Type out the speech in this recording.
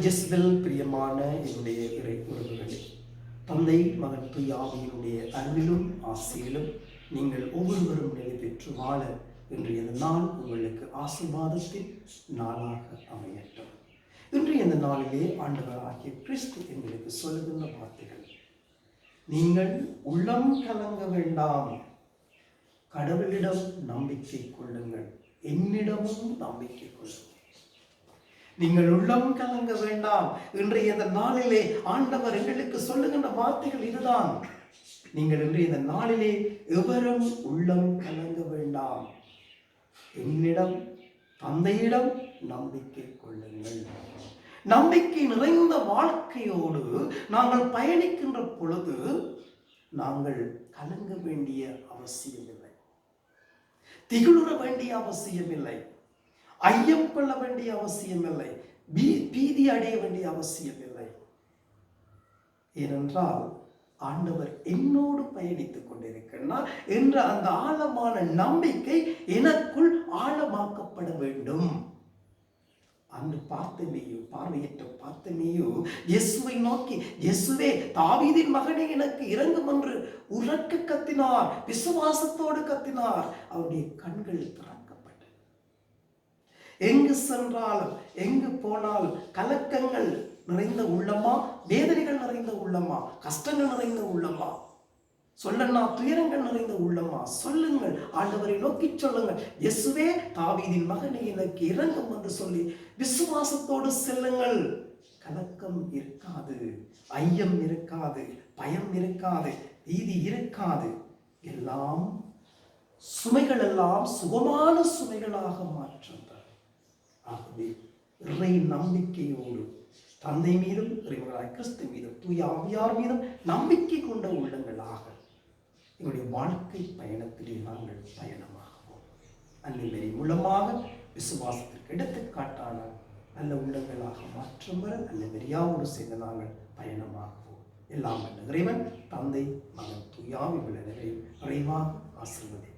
ஜெஸ்பெல் பிரியமான என்னுடைய இறை உறவுகளே தந்தை மகன் துயாவியினுடைய அன்பிலும் ஆசையிலும் நீங்கள் ஒவ்வொருவரும் நிலை பெற்று வாழ இன்றைய இந்த நாள் உங்களுக்கு ஆசீர்வாதத்தின் நாளாக அமையட்டும். இன்றைய இந்த நாளிலே ஆண்டவராகிய கிறிஸ்து எங்களுக்கு சொல்லுகின்ற வார்த்தைகள் நீங்கள் உள்ளம் கலங்க வேண்டாம் கடவுளிடம் நம்பிக்கை கொள்ளுங்கள் என்னிடமும் நம்பிக்கை கொள்ளுங்கள். நீங்கள் உள்ளம் கலங்க வேண்டாம். இன்றைய இந்த நாளிலே ஆண்டவர் எங்களுக்கு சொல்லுகின்ற வார்த்தைகள் இதுதான். நீங்கள் இன்றைய இந்த நாளிலே எவரும் உள்ளம் கலங்க வேண்டாம். என்னிடம் தந்தையிடம் நம்பிக்கை கொள்ளுங்கள். நம்பிக்கை நிறைந்த வாழ்க்கையோடு நாங்கள் பயணிக்கின்ற பொழுது நாங்கள் கலங்க வேண்டிய அவசியமில்லை. திகிலுற வேண்டிய அவசியமில்லை. ஐயம் கொள்ள வேண்டிய அவசியமில்லை பீ பீதி அடைய வேண்டிய அவசியமில்லை ஏனென்றால் ஆண்டவர் என்னோடு பயணித்துக் கொண்டிருக்கிறார் என்ற அந்த ஆழமான நம்பிக்கை எனக்குள் ஆழமாக்கப்பட வேண்டும். அன்று பார்த்தமையோ பார்வையற்ற பார்த்தமையோ இயேசுவை நோக்கி இயேசுவே தாவீதின் மகனே எனக்கு இறங்கும் என்று உறக்க கத்தினார் விசுவாசத்தோடு கத்தினார். அவருடைய கண்கள் திறக்கப்பட்டன எங்கு சென்றாலும் எங்கு போனாலும் கலக்கங்கள் நிறைந்த உள்ளமா? வேதனைகள் நிறைந்த உள்ளமா? கஷ்டங்கள் நிறைந்த உள்ளமா? சொல்லண்ணா துயரங்கள் நிறைந்த உள்ளமா? சொல்லுங்கள் ஆண்டவரை நோக்கி சொல்லுங்கள். எசுவே தாவீதின் மகனை எனக்கு இறங்கும் என்று சொல்லி விசுவாசத்தோடு செல்லுங்கள். கலக்கம் இருக்காது ஐயம் இருக்காது பயம் இருக்காது பீதி இருக்காது. எல்லாம் சுமைகள் எல்லாம் சுகமான சுமைகளாக மாற்றுங்கள். ஆகவே இறை நம்பிக்கையோடு தந்தை மீதும் இறைவர்களாய் கிறிஸ்து மீதும் தூய ஆவியார் மீதும் நம்பிக்கை கொண்ட உள்ளங்களாக எங்களுடைய வாழ்க்கை பயணத்திலே நாங்கள் பயணமாகவும். அன்னிலை மூலமாக விசுவாசத்திற்கு எடுத்துக்காட்டான நல்ல உள்ளங்களாக மாற்றம் வர நல்ல வெறியாவோடு சேர்ந்து நாங்கள் பயணமாகவும். எல்லாம் நிறைவன் இறைவன் தந்தை மகன் துயாவி விளைநிலை நிறைவாக ஆசிர்வதி